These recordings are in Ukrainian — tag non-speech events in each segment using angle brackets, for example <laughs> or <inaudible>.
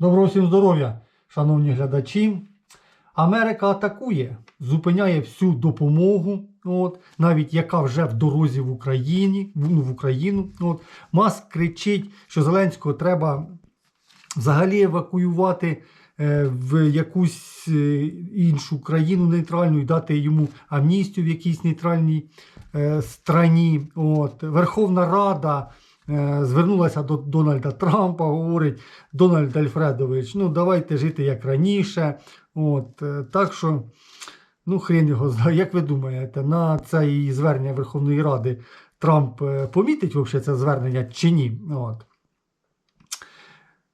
Доброго всім здоров'я, шановні глядачі. Америка атакує, зупиняє всю допомогу, от, навіть яка вже в дорозі в Україні, ну, в Україну. От. Маск кричить, що Зеленського треба взагалі евакуювати е, в якусь е, іншу країну нейтральну і дати йому амністію в якійсь нейтральній е, страні. От. Верховна Рада звернулася до Дональда Трампа, говорить, Дональд Альфредович, ну давайте жити як раніше. От. е, Так що, ну хрен його знає. Як ви думаєте, на це і звернення Верховної Ради Трамп е, помітить взагалі це звернення чи ні? От.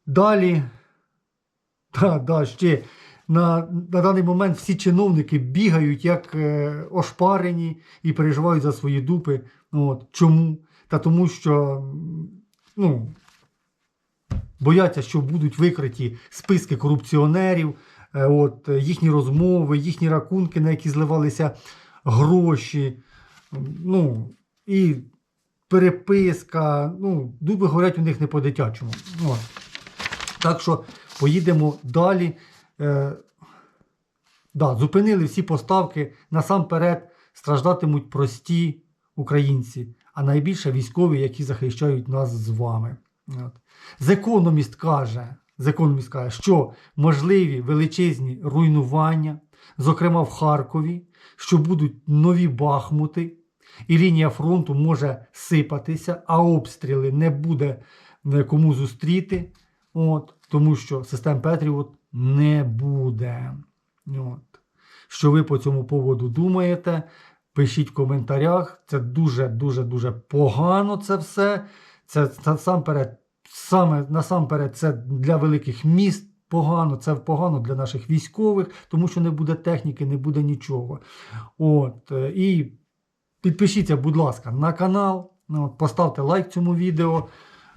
Далі, <laughs> да, да, ще на, на даний момент всі чиновники бігають як е, ошпарені і переживають за свої дупи. От. Чому? Та тому що ну, бояться, що будуть викриті списки корупціонерів, е, от, їхні розмови, їхні рахунки, на які зливалися гроші. Ну, і переписка. Ну, дуби горять у них не по-дитячому. От. Так що поїдемо далі. Е, да, зупинили всі поставки. Насамперед страждатимуть прості українці, а найбільше військові, які захищають нас з вами. The каже, Economist каже, що можливі величезні руйнування, зокрема в Харкові, що будуть нові бахмути, і лінія фронту може сипатися, а обстріли не буде е, кому зустріти. От, тому що систем Петріот не буде. От. Що ви по цьому поводу думаєте? Пишіть в коментарях. Це дуже-дуже дуже погано це все. Це насамперед, саме насамперед, це для великих міст погано, це погано для наших військових, тому що не буде техніки, не буде нічого. От, е, і підпишіться, будь ласка, на канал, ну, поставте лайк цьому відео,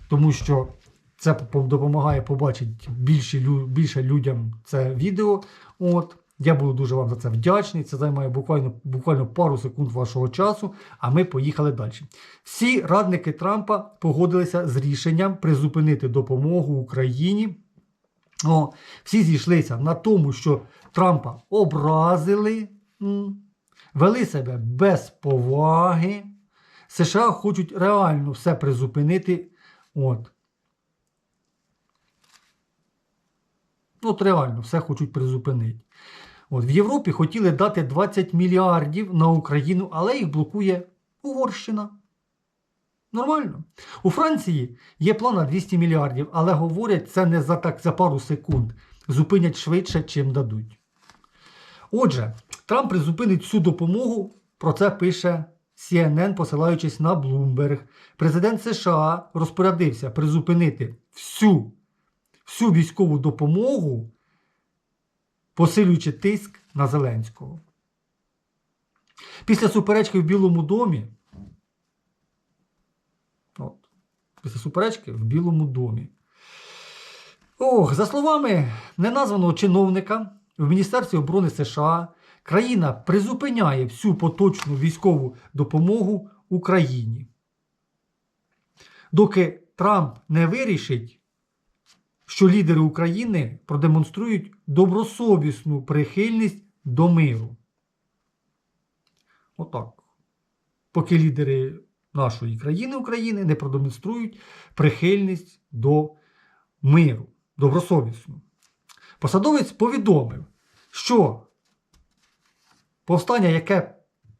тому що це допомагає побачити більше людям це відео. От. Я буду дуже вам за це вдячний. Це займає буквально, буквально пару секунд вашого часу, а ми поїхали далі. Всі радники Трампа погодилися з рішенням призупинити допомогу Україні. О, всі зійшлися на тому, що Трампа образили, вели себе без поваги. США хочуть реально все призупинити. От. От реально все хочуть призупинити. От, в Європі хотіли дати 20 мільярдів на Україну, але їх блокує Угорщина. Нормально. У Франції є план на 200 мільярдів, але говорять, це не за так за пару секунд. Зупинять швидше, чим дадуть. Отже, Трамп призупинить всю допомогу. Про це пише CNN, посилаючись на Bloomberg. Президент США розпорядився призупинити всю, всю військову допомогу, посилюючи тиск на Зеленського. Після суперечки в Білому домі. От, після суперечки в Білому домі. Ох, за словами неназваного чиновника в Міністерстві оборони США, країна призупиняє всю поточну військову допомогу Україні. Доки Трамп не вирішить, що лідери України продемонструють добросовісну прихильність до миру. Отак. Поки лідери нашої країни України не продемонструють прихильність до миру, добросовісну. Посадовець повідомив, що повстання, яке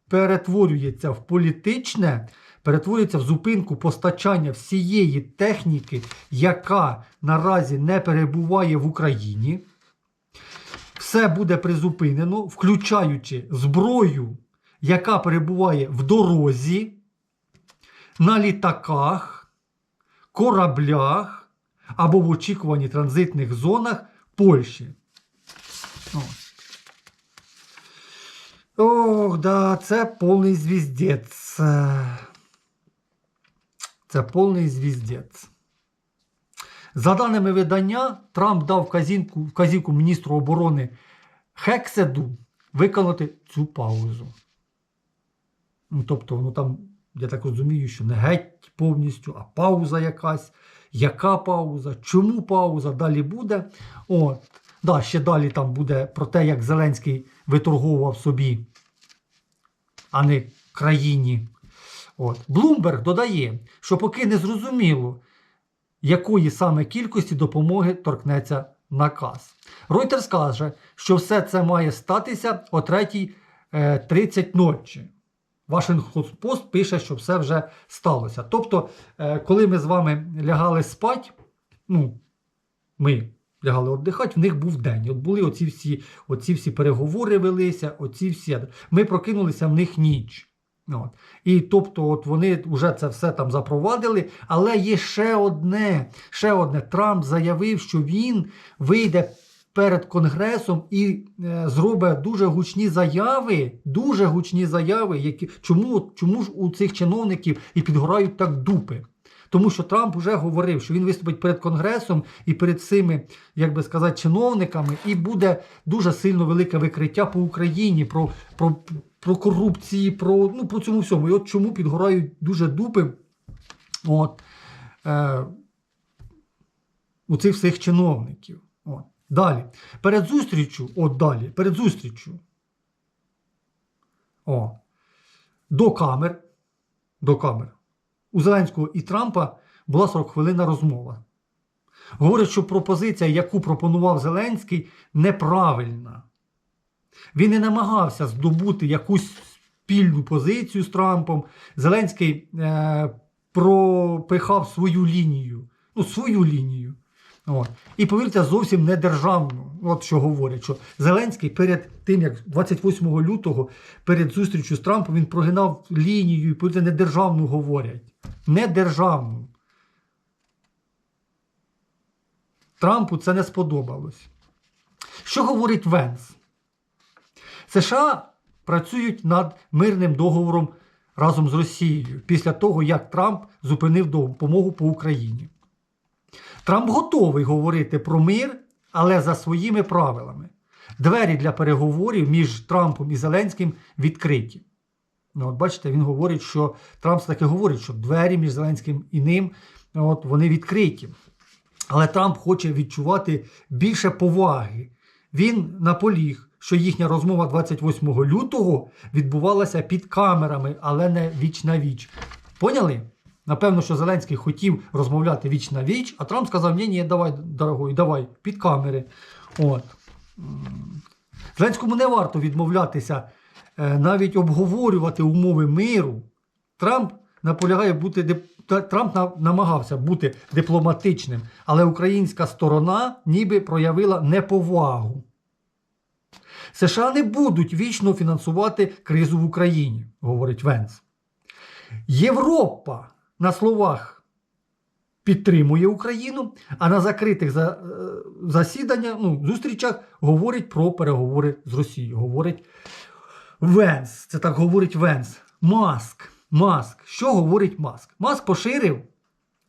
перетворюється в політичне, перетворюється в зупинку постачання всієї техніки, яка наразі не перебуває в Україні. Все буде призупинено, включаючи зброю, яка перебуває в дорозі, на літаках, кораблях або в очікуванні транзитних зонах Польщі. Ох, да, це повний звіздець. Це повний звіздець. За даними видання, Трамп дав вказівку, вказівку міністру оборони Хекседу виконати цю паузу. Ну, тобто, ну там, я так розумію, що не геть повністю, а пауза якась. яка пауза, чому пауза, далі буде. От. Да, ще далі там буде про те, як Зеленський виторговував собі, а не країні. От. Блумберг додає, що поки не зрозуміло, якої саме кількості допомоги торкнеться наказ. Reuters каже, що все це має статися о 3.30 ночі. Вашингтон пише, що все вже сталося. Тобто, е, коли ми з вами лягали спать, ну, ми лягали віддихати, в них був день. От були оці всі, оці всі переговори велися, оці всі. Ми прокинулися в них ніч. От. І тобто, от вони вже це все там запровадили. Але є ще одне, ще одне. Трамп заявив, що він вийде перед Конгресом і е, зробить дуже гучні заяви, дуже гучні заяви, які чому, чому ж у цих чиновників і підгорають так дупи. Тому що Трамп вже говорив, що він виступить перед Конгресом і перед цими, як би сказати, чиновниками, і буде дуже сильно велике викриття по Україні про, про, про корупції, про, ну, про цьому всьому. І от чому підгорають дуже дупи от, е, у цих всіх чиновників. От. Далі. Перед зустрічю, от далі, перед зустрічю. О, до камер, до камер у Зеленського і Трампа була 40 хвилинна розмова. Говорять, що пропозиція, яку пропонував Зеленський, неправильна. Він не намагався здобути якусь спільну позицію з Трампом. Зеленський е, пропихав свою лінію. Ну, свою лінію. От. І повірте, зовсім не державну. От що говорять, що Зеленський перед тим, як 28 лютого, перед зустрічю з Трампом, він прогинав лінію, і повірте, не державну говорять. Не державну. Трампу це не сподобалось. Що говорить Венс? США працюють над мирним договором разом з Росією після того, як Трамп зупинив допомогу по Україні. Трамп готовий говорити про мир, але за своїми правилами. Двері для переговорів між Трампом і Зеленським відкриті. Ну, от бачите, він говорить, що Трамп таки говорить, що двері між Зеленським і ним от, вони відкриті. Але Трамп хоче відчувати більше поваги. Він наполіг, що їхня розмова 28 лютого відбувалася під камерами, але не віч на віч. Поняли? Напевно, що Зеленський хотів розмовляти віч на віч, а Трамп сказав: ні, ні, давай, дорогой, давай, під камери. От. Зеленському не варто відмовлятися, е, навіть обговорювати умови миру. Трамп наполягає бути Трамп намагався бути дипломатичним, але українська сторона ніби проявила неповагу. США не будуть вічно фінансувати кризу в Україні, говорить Венс. Європа на словах підтримує Україну, а на закритих за, е, засіданнях, ну, зустрічах говорить про переговори з Росією. Говорить Венс. Це так говорить Венс. Маск. Маск. Що говорить Маск? Маск поширив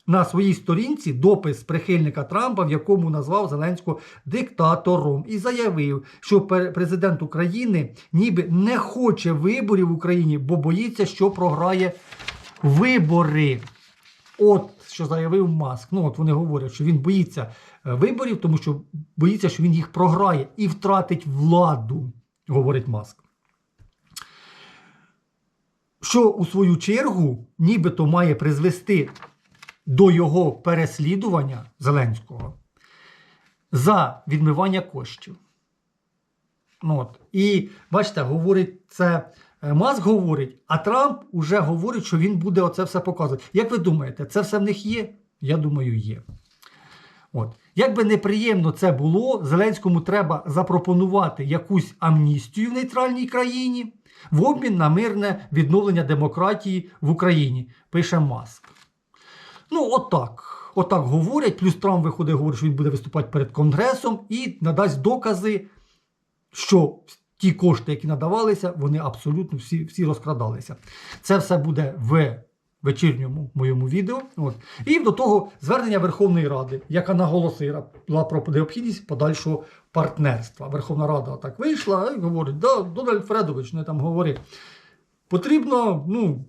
на своїй сторінці допис прихильника Трампа, в якому назвав Зеленського диктатором, і заявив, що президент України ніби не хоче виборів в Україні, бо боїться, що програє вибори. От що заявив Маск. Ну, от вони говорять, що він боїться е, виборів, тому що боїться, що він їх програє і втратить владу, говорить Маск. Що у свою чергу нібито має призвести до його переслідування Зеленського за відмивання коштів. Ну, От. І бачите, говорить це Маск говорить, а Трамп уже говорить, що він буде оце все показувати. Як ви думаєте, це все в них є? Я думаю, є. От. Як би неприємно це було, Зеленському треба запропонувати якусь амністію в нейтральній країні в обмін на мирне відновлення демократії в Україні, пише Маск. Ну, отак. Отак говорять. Плюс Трамп виходить, говорить, що він буде виступати перед Конгресом і надасть докази, що ті кошти, які надавалися, вони абсолютно всі, всі розкрадалися. Це все буде в вечірньому моєму відео. От. І до того звернення Верховної Ради, яка наголосила про необхідність подальшого партнерства. Верховна Рада так вийшла і говорить: да, Дональд Фредович, не там говорить, потрібно, ну.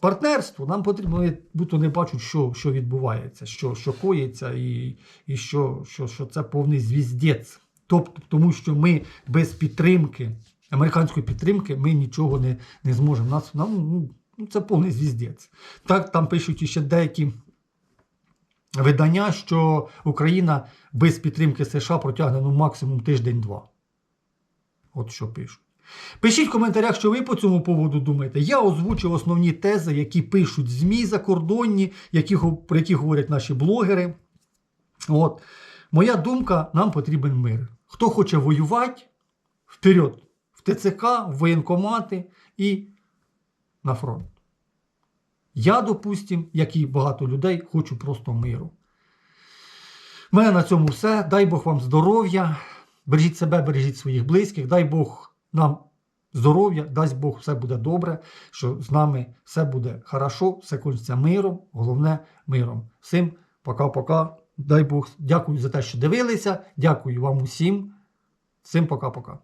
партнерство. Нам потрібно, будто не бачать, що, що відбувається, що, що коїться, і, і що, що, що це повний звіздець. Тобто, тому що ми без підтримки, американської підтримки, ми нічого не, не зможемо. Нас, нам, ну, ну, це повний звіздець. Так, там пишуть іще деякі видання, що Україна без підтримки США протягне ну, максимум тиждень-два. От що пишуть. Пишіть в коментарях, що ви по цьому поводу думаєте. Я озвучив основні тези, які пишуть ЗМІ закордонні, які, про які говорять наші блогери. От. Моя думка, нам потрібен мир. Хто хоче воювати, вперед, в ТЦК, в воєнкомати і на фронт. Я, допустим, як і багато людей, хочу просто миру. У мене на цьому все. Дай Бог вам здоров'я. Бережіть себе, бережіть своїх близьких. Дай Бог нам здоров'я, дасть Бог, все буде добре, що з нами все буде хорошо, все кончиться миром, головне миром. Всім пока-пока. Дай Бог, дякую за те, що дивилися. Дякую вам усім. Всім пока-пока.